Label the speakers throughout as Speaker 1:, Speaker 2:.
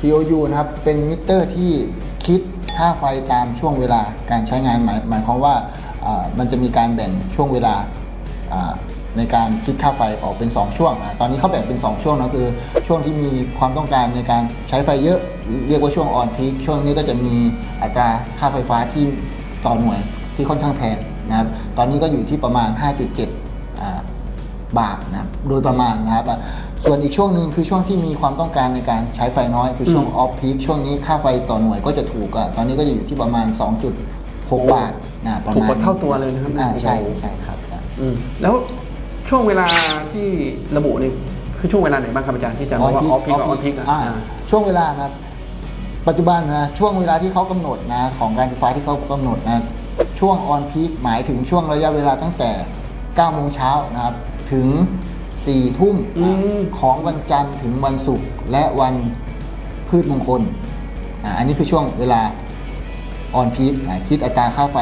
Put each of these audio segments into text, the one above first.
Speaker 1: TOU นะครับเป็นมิเตอร์ที่คิดค่าไฟตามช่วงเวลาการใช้งานหมายหมายความว่ามันจะมีการแบ่งช่วงเวลาในการคิดค่าไฟออกเป็น 2 ช่วงนะตอนนี้เขาแบ่งเป็น 2 ช่วงนะคือ ช่วงที่มีความต้องการในการใช้ไฟเยอะเรียกว่าช่วงออนพีคช่วงนี้ก็จะมีอัตราค่าไฟฟ้าที่ต่อหน่วยที่ค่อนข้างแพงนะครับ ตอนนี้ก็อยู่ที่ประมาณ 5.7 บาทนะครับ โดยประมาณนะครับอะส่วนอีกช่วงหนึ่งคือช่วงที่มีความต้องการในการใช้ไฟน้อย คือช่วงออฟพีคช่วงนี้ค่าไฟต่อหน่วยก็จะถูกอะตอนนี้ก็จะอยู่ที่ประมาณ 2.6 บาทนะประ
Speaker 2: ถูก
Speaker 1: มาณ
Speaker 2: กว่าเท่าตัวเลยนะครับ
Speaker 1: อ่าใช่ใช่ครับ
Speaker 2: อืมแล้วช่วงเวลาที่ระบุนี่คือช่วงเวลาไหนบ้างครับอาจารย์ที่อาจารย์บอกว่าออฟพิกกับออนพิก
Speaker 1: อ่าช่วงเวลานะปัจจุบันนะช่วงเวลาที่เขากำหนดนะของการไฟฟ้าที่เขากำหนดนะช่วงออนพีคหมายถึงช่วงระยะเวลาตั้งแต่9โมงเช้านะครับ ถึง4ทุ่ม
Speaker 2: อืม
Speaker 1: ของวันจันทร์ถึงวันศุกร์และวันพืชมงคลอ่าอันนี้คือช่วงเวลาออนพีคคิดอัตราค่าไฟ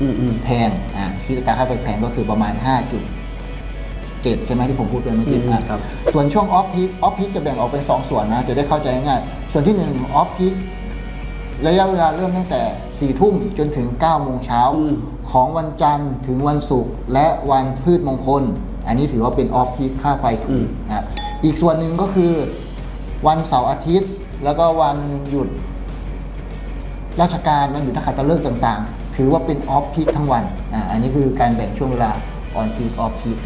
Speaker 2: อืมอืม
Speaker 1: แพงอ่าคิดอัตราค่าไฟแพงก็คือประมาณ 5.7 ใช่ไหมที่ผมพูดไปเมื่อกี้
Speaker 2: อืม
Speaker 1: อะ
Speaker 2: ครับ
Speaker 1: ส่วนช่วงออฟพีคออฟพีคจะแบ่งออกเป็น 2 ส่วนนะ จะได้เข้าใจง่ายๆส่วนที่1ออฟพีคระยะเวลาเริ่มตั้งแต่4ทุ่มจนถึง9โมงเช้า
Speaker 2: อืม
Speaker 1: ของวันจันทร์ถึงวันศุกร์และวันพืชมงคล อันนี้ถือว่าเป็นออฟพีคค่าไฟถูกนะครับอีกส่วนหนึ่งก็คือวันเสาร์อาทิตย์ แล้วก็วันหยุด ราชการวันหยุดนักขัตฤกษ์ต่าง ๆ ถือว่าเป็นออฟพีคทั้งวันอ่าอันนี้คือการแบ่งช่วงเวลาออนพีคออฟพีค